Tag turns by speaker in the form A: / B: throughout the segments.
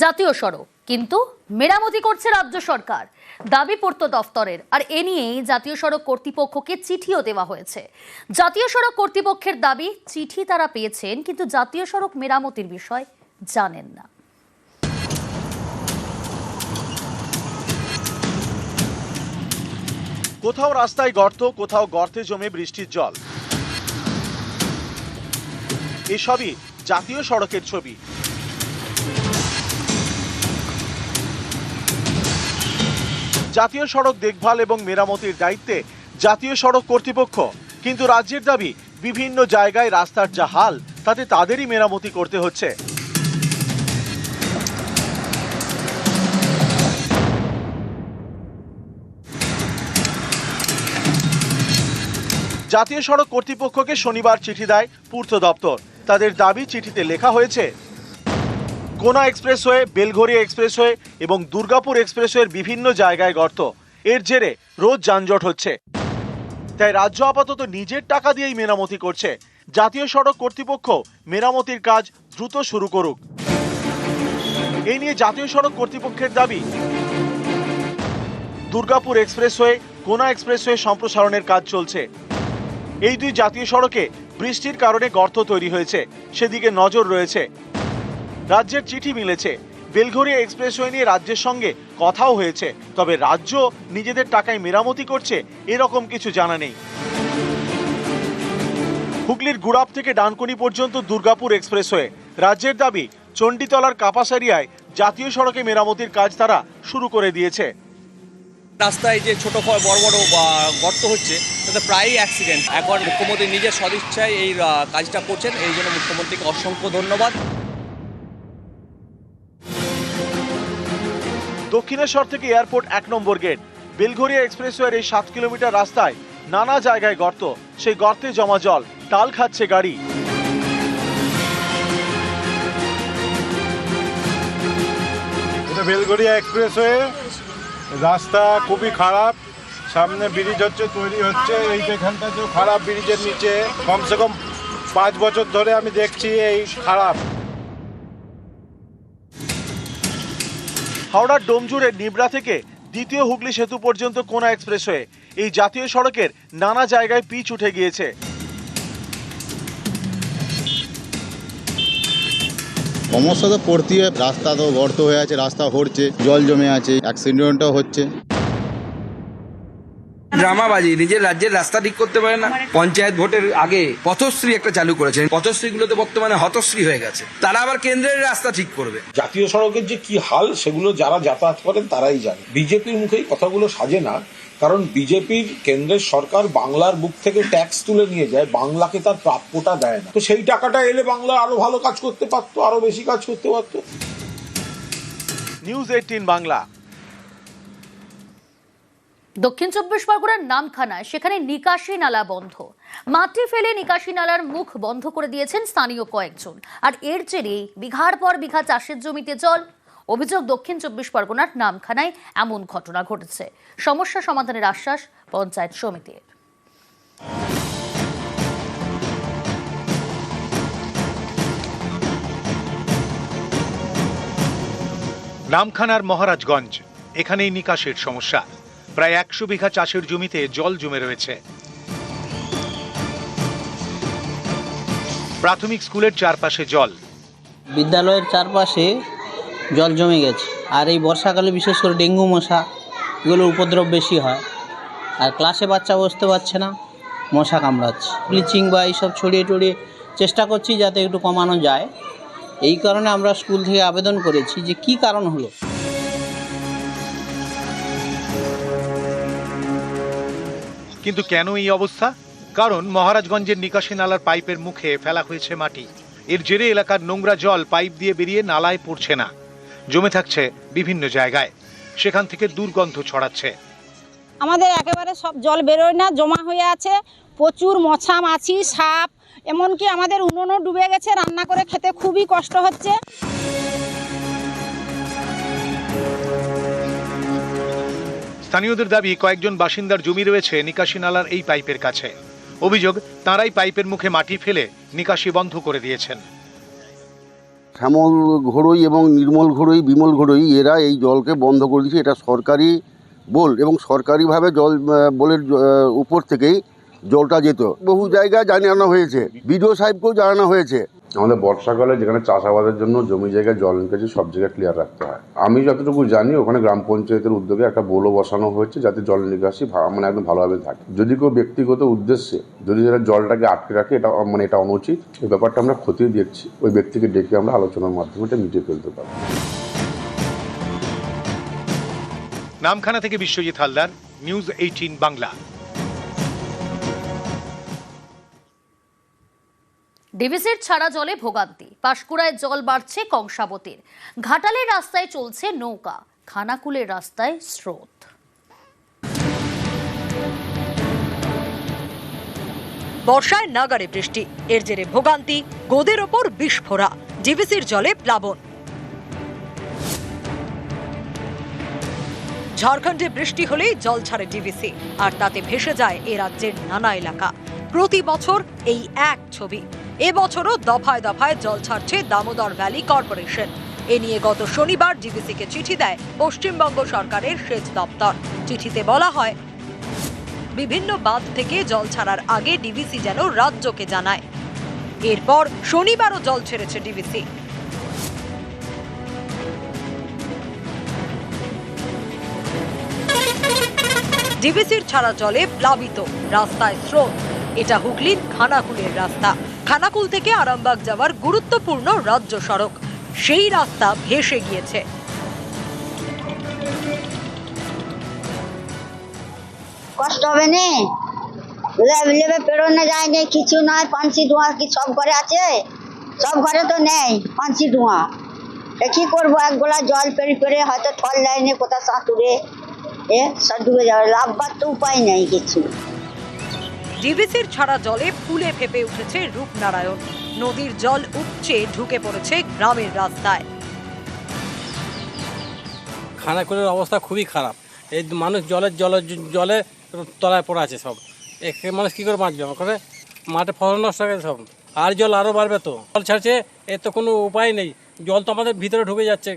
A: জাতীয় সড়ক, কিন্তু মেরামতি করছে রাজ্য সরকার। দাবি পূর্ত দফতরের, আর এ নিয়েই জাতীয় সড়ক কর্তৃপক্ষকে চিঠিও দেওয়া হয়েছে। জাতীয় সড়ক কর্তৃপক্ষের দাবি, চিঠি তারা পেয়েছেন, কিন্তু জাতীয় সড়ক মেরামতির বিষয় জানেন না।
B: কোথাও রাস্তায় গর্ত, কোথাও গর্তে জমে বৃষ্টির জল। এসবই জাতীয় সড়কের ছবি। জাতীয় সড়ক দেখভাল এবং মেরামতির দায়িত্বে জাতীয় সড়ক কর্তৃপক্ষ। কিন্তু রাজ্যের দাবি, বিভিন্ন জায়গায় রাস্তার যা হাল, তাতে তাদেরই মেরামতি করতে হচ্ছে। জাতীয় সড়ক কর্তৃপক্ষকে শনিবার চিঠি দেয় পূর্ত দপ্তর। তাদের দাবি চিঠিতে লেখা হয়েছে কোনা এক্সপ্রেসওয়ে বেলঘরিয়া এক্সপ্রেসওয়ে এবং দুর্গাপুর এক্সপ্রেসওয়ের বিভিন্ন জায়গায় গর্ত। এর জেরে রোজ যানজট হচ্ছে। তাই রাজ্য আপাতত নিজের টাকা দিয়েই মেরামতি করছে। জাতীয় সড়ক কর্তৃপক্ষ মেরামতির কাজ দ্রুত শুরু করুক। এই নিয়ে জাতীয় সড়ক কর্তৃপক্ষের দাবি। দুর্গাপুর এক্সপ্রেসওয়ে কোনা এক্সপ্রেসওয়ে সম্প্রসারণের কাজ চলছে। এই দুই জাতীয় সড়কে বৃষ্টির কারণে গর্ত তৈরি হয়েছে। সেদিকে নজর রয়েছে। রাজ্যের চিঠি মিলেছে। বেলঘরিয়া এক্সপ্রেসওয়ে নিয়ে রাজ্যের সঙ্গে কথাও হয়েছে, তবে রাজ্য নিজেদের টাকায় মেরামতি করছে, এরকম কিছু জানা নেই। হুগলির গুড়াপ থেকে ডানকুনি পর্যন্ত দুর্গাপুর এক্সপ্রেসওয়ে। রাজ্যের দাবি, চণ্ডীতলার কাপাসারিয়ায় জাতীয় সড়কে মেরামতির কাজ তারা শুরু করে দিয়েছে।
C: রাস্তায় যে ছোট বড় বড় গর্ত হচ্ছে, তাতে প্রায়ই অ্যাক্সিডেন্ট এখন মুখ্যমন্ত্রী নিজের সদিচ্ছায় এই কাজটা করছেন, এই জন্য মুখ্যমন্ত্রীকে অসংখ্য ধন্যবাদ।
B: দক্ষিণেশ্বর থেকে এয়ারপোর্ট এক নম্বর গেট। বেলঘরিয়া এক্সপ্রেসওয়ের এই সাত কিলোমিটার রাস্তায় নানা জায়গায় গর্ত। সেই গর্তে জমা জল, তাল খাচ্ছে গাড়ি।
D: এটা বেলগড়িয়া এক্সপ্রেসওয়ে। রাস্তা খুবই খারাপ। সামনে ব্রিজ হচ্ছে, তৈরি হচ্ছে। এই যেখানটাতেও খারাপ ব্রিজের নিচে, কমসে কম পাঁচ বছর ধরে আমি দেখছি এই খারাপ।
B: হাওড়ার ডোমজুড়ের নিবড়া থেকে দ্বিতীয় হুগলি সেতু পর্যন্ত কোনা এক্সপ্রেসওয়ে। এই জাতীয় সড়কের নানা জায়গায় পিচ উঠে গিয়েছে।
E: সমস্যা তো পড়তে রাস্তা তো গর্ত হয়ে আছে, রাস্তা হরছে, জল জমে আছে অ্যাক্সিডেন্টও হচ্ছে।
F: ড্রামাবাজি নিজের রাজ্যের রাস্তা ঠিক করতে পারে না। পঞ্চায়েত ভোটের আগে পথশ্রী একটা চালু করেছেন। পথশ্রীগুলোতে বর্তমানে হতশ্রী হয়ে গেছে। তারা আবার কেন্দ্রের রাস্তা ঠিক করবে।
G: জাতীয় সড়কের যে কি হাল সেগুলো যারা যাতায়াত করেন তারাই জানে। বিজেপির মুখেই কথাগুলো সাজে না কারণ বিজেপির কেন্দ্রের সরকার বাংলার বুক থেকে ট্যাক্স তুলে নিয়ে যায় বাংলাকে তার প্রাপ্যটা দেয় না। তো সেই টাকাটা এলে বাংলা আরও ভালো কাজ করতে পারতো আরও বেশি কাজ করতে পারতো।
B: News eighteen Bangla.
A: দক্ষিণ চব্বিশ পরগনার নামখানায় সেখানে নিকাশি নালা বন্ধ। মাটি ফেলে নিকাশি নালার মুখ বন্ধ করে দিয়েছেন স্থানীয় কয়েকজন। আর এর জেরেই বিঘার পর বিঘা চাষের জমিতে জল। অভিযোগ দক্ষিণ চব্বিশ পরগনার নামখানায় এমন ঘটনা ঘটেছে। সমস্যা সমাধানের আশ্বাস পঞ্চায়েত সমিতির।
H: নামখানার মহারাজগঞ্জ, এখানেই নিকাশের সমস্যা। প্রায় একশো বিঘা চাষের জমিতে জল জমে রয়েছে। প্রাথমিক স্কুলের চারপাশে জল।
I: বিদ্যালয়ের চারপাশে জল জমে গেছে। আর এই বর্ষাকালে বিশেষ করে ডেঙ্গু, মশা, এগুলোর উপদ্রব বেশি হয়। আর ক্লাসে বাচ্চা বসতে পারছে না, মশা কামড়াচ্ছে। ব্লিচিং বা এইসব ছড়িয়ে টড়িয়ে চেষ্টা করছি যাতে একটু কমানো যায়। এই কারণে আমরা স্কুল থেকে আবেদন করেছি যে কি কারণ হলো?
H: কিন্তু কেন এই অবস্থা? কারণ মহারাজগঞ্জের নিকাশি নালার পাইপের মুখে ফেলা হয়েছে মাটি। এর জেরে এলাকার নোংরা জল পাইপ দিয়ে বেরিয়ে নালায় পড়ছে না। জমে থাকছে বিভিন্ন জায়গায়। সেখান থেকে দুর্গন্ধ ছড়াচ্ছে।
J: আমাদের একেবারে সব জল বেরোয় না, জমা হয়ে আছে। প্রচুর মশা মাছি, সাপ, এমনকি আমাদের উনুনও ডুবে গেছে, রান্না করে খেতে খুবই কষ্ট হচ্ছে।
H: স্থানীয়দের দাবি, কয়েকজন বাসিন্দার জমি রয়েছে নিকাশি নালার এই পাইপের কাছে। অভিযোগ, তাঁরাই পাইপের মুখে মাটি ফেলে নিকাশি বন্ধ করে দিয়েছেন।
E: শ্যামল ঘড়ই এবং নির্মল ঘড়ই, বিমল ঘড়ই, এরা এই জলকে বন্ধ করে দিয়েছে। এটা সরকারি বল এবং সরকারিভাবে জল বোলের বলের উপর থেকেই জলটা যেত। বহু জায়গায় জানানো হয়েছে। বিডিও সাহেবকেও জানানো হয়েছে।
K: আমাদের বর্ষাকালে যেখানে চাষাবাদের জন্য জমি জায়গায় জল নিকাশি সব জায়গায় ক্লিয়ার রাখতে হয়। আমি যতটুকু জানি ওখানে গ্রাম পঞ্চায়েতের উদ্যোগে একটা বোলো বসানো হয়েছে যাতে জল নিকাশি ভা- মানে একদম ভালোভাবে থাকে। যদি কেউ ব্যক্তিগত উদ্দেশ্যে যদি যারা জলটাকে আটকে রাখে এটা মানে এটা অনুচিত। এই ব্যাপারটা আমরা খতিয়ে দেখছি। ওই ব্যক্তিকে ডেকে আমরা আলোচনার মাধ্যমে এটা মিটিয়ে ফেলতে পারব।
H: নামখানা থেকে বিশ্বজিৎ হালদার নিউজ এইটিন বাংলা।
A: ডিভিসির ছাড়া জলে ভোগান্তি। পাশকুড়ায় জল বাড়ছে কংসাবতীর। ঘাটালের রাস্তায় চলছে নৌকা। খানাকুলের রাস্তায় স্রোত।
L: বর্ষায় নাগারে বৃষ্টি। এর জেরে ভোগান্তি, গোদের ওপর বিস্ফোরা। ডিভিসির জলে প্লাবন। ঝাড়খণ্ডে বৃষ্টি হলেই জল ছাড়ে ডিভিসি। আর তাতে ভেসে যায় এ রাজ্যের নানা এলাকা। প্রতি বছর এই এক ছবি। এবছরও দফায় দফায় জল ছাড়ছে দামোদর ভ্যালি কর্পোরেশন। এ নিয়ে গত শনিবার ডিভিসিকে চিঠি দেয় পশ্চিমবঙ্গ সরকারের সেচ দপ্তর। চিঠিতে বলা হয়, বিভিন্ন বাঁধ থেকে জল ছাড়ার আগে ডিভিসি যেন রাজ্যকে জানায়। এরপর শনিবারও জল ছেড়েছে ডিভিসি ডিভিসির ছাড়া জলে প্লাবিত রাস্তায় স্রোত। এটা হুগলির খানাকুলের রাস্তা। খানাকুল থেকে আরামবাগ যাওয়ার গুরুত্বপূর্ণ রাজ্য সড়ক। সেই রাস্তা ভেসে গিয়েছে।
J: কষ্ট হবে নে? পেরোনো যায় নে, কিছু নয়, পানসি ধোঁয়া কি সব ঘরে আছে? সব ঘরে তো নেই, পানসি ধোঁয়া। কি করব, এক গোলা জল পেরে পেরে হয়তো ঠল লাইনে কোথাও সাঁতুরে। এ সব ডুবে যাবে লাভবার তো উপায় নেই কিছু।
L: ডিভিসির ছাড়া জলে ফুলে ফেপে উঠেছে রূপনারায়ণ। নদীর জল উপচে ঢুকে পড়েছে গ্রামের রাস্তায়।
I: খানা খানাকুলের অবস্থা খুবই খারাপ। এই মানুষ জলের জলে জলে তলায় পড়ে আছে সব। এখানে মানুষ কী করে বাঁচবে? ওখানে মাঠে ফসল নষ্ট হয়ে সব। আর জল আরও বাড়বে তো। জল ছাড়ছে এর তো কোনো উপায় নেই। জল তো আমাদের ভিতরে ঢুকে যাচ্ছে।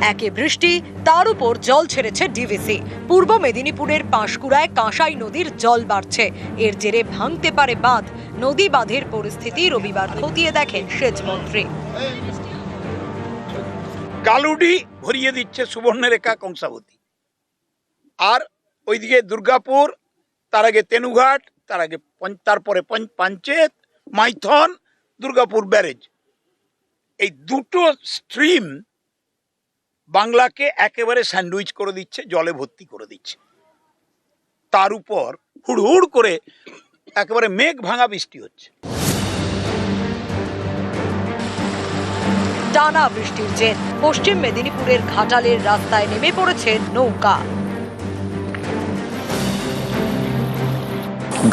L: একে বৃষ্টি, তার উপর জল ছেড়েছে ডিভিসি। পূর্ব মেদিনীপুরের পাঁশকুড়ায় কাঁসাই নদীর জল বাড়ছে। এর জেরে ভাঙতে পারে বাঁধ। নদী বাঁধের পরিস্থিতি রবিবার খতিয়ে দেখেন সেচ মন্ত্রী।
M: গালুডি ভরিয়ে দিচ্ছে সুবর্ণরেখা কংসাবতী। আর ওইদিকে দুর্গাপুর, তার আগে তেনুঘাট, তার আগে তারপরে পঞ্চ- পাঞ্চেত মাইথন, দুর্গাপুর ব্যারেজ। এই দুটো স্ট্রিম বাংলাকে একেবারে স্যান্ডউইচ করে দিচ্ছে জলে ভর্তি করে দিচ্ছে। তার উপর হুড়হুড় করে একেবারে মেঘ ভাঙা বৃষ্টি হচ্ছে।
L: টানা বৃষ্টির জের। পশ্চিম মেদিনীপুরের ঘাটালের রাস্তায় নেমে পড়েছে নৌকা।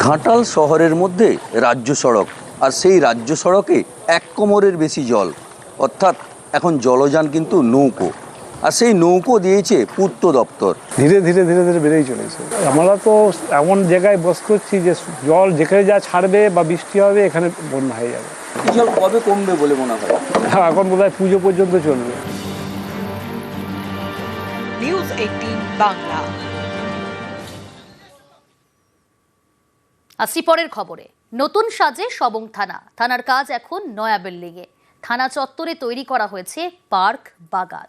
C: ঘাটাল শহরের মধ্যে রাজ্য সড়ক আর সেই রাজ্য সড়কে এক কোমরের বেশি জল। অর্থাৎ এখন জলযান কিন্তু নৌকো। আর সেই নৌকো দিয়েছে পূর্ত দপ্তর।
D: ধীরে ধীরে ধীরে ধীরে বেড়েই চলেছে। আমরা তো এমন জায়গায় বস করছি যে জল যেখানে যা ছাড়বে বা বৃষ্টি হবে এখানে বন্যা হয়ে যাবে।
C: জল কবে কমবে বলে মনে হয়?
D: হ্যাঁ এখন বোধহয় পুজো পর্যন্ত চলবে।
L: News eighteen Bangla.
A: আসি পরের খবরে। নতুন সাজে সবং থানা। থানার কাজ এখন নয়া বিল্ডিংয়ে থানা চত্বরে তৈরি করা হয়েছে পার্ক বাগান।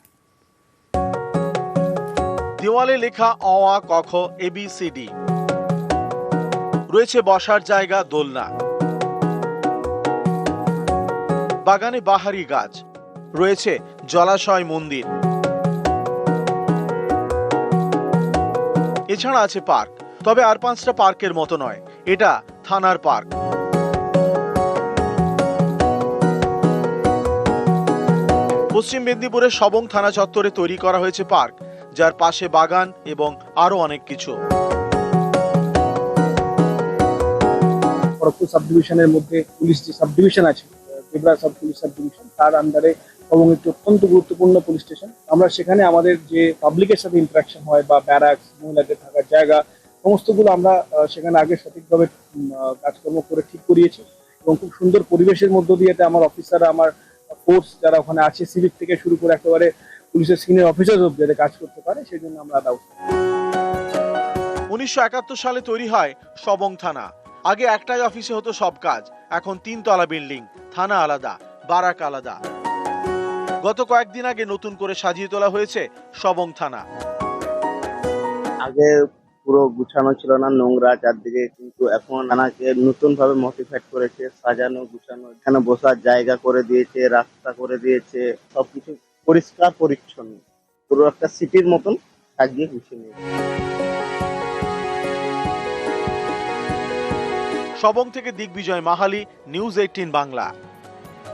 B: দেওয়ালে লেখা অ আ ক খ এবিসিডি। রয়েছে বসার জায়গা, দোলনা। বাগানে বাহারি গাছ। রয়েছে জলাশয় মন্দির। এছাড়া আছে পার্ক। তবে আর পাঁচটা পার্কের মতো নয়। এটা থানার পার্ক। পশ্চিম মেদিনীপুরের সবং থানা চত্বরে তৈরি করা হয়েছে পার্ক। যার পাশে বাগান এবং আরও অনেক কিছু।
D: খড়গপুর সাব ডিভিশনের মধ্যে পুলিশ যে সাব ডিভিশন আছে কেবরা সাব পুলিশ সাব ডিভিশন তার আন্ডারে এবং একটি অত্যন্ত গুরুত্বপূর্ণ পুলিশ স্টেশন। আমরা সেখানে আমাদের যে পাবলিকের সাথে ইন্টারাকশন হয় বা ব্যারাক্স মহিলাদের থাকার জায়গা, সমস্তগুলো আমরা সেখানে আগে সঠিকভাবে কাজকর্ম করে ঠিক করিয়েছি।
N: এবং খুব সুন্দর পরিবেশের মধ্য দিয়ে আমার অফিসাররা আমার ফোর্স যারা ওখানে আছে সিভিক থেকে শুরু করে একেবারে পুলিশের সিনিয়র অফিসার অব্দি যাতে কাজ করতে পারে সেই জন্য আমরা ব্যবস্থা
B: উনিশশো একাত্তর সালে তৈরি হয় সবং থানা। আগে একটাই অফিসে হতো সব কাজ। এখন তিনতলা বিল্ডিং থানা আলাদা বারাক আলাদা। গত কয়েকদিন আগে নতুন করে সাজিয়ে তোলা হয়েছে সবং থানা।
O: আগে পুরো গুছানো ছিল না নোংরা চারদিকে কিন্তু এখন থানাকে নতুন ভাবে মডিফাইড করেছে সাজানো গুছানো এখানে বসার জায়গা করে দিয়েছে রাস্তা করে দিয়েছে সবকিছু পরিষ্কার পরিচ্ছন্ন। পুরো একটা সিটির মতন সাজিয়ে গুছিয়ে নিয়ে
B: সবং থেকে দিগ্বিজয় মাহালি, নিউজ এইটিন বাংলা।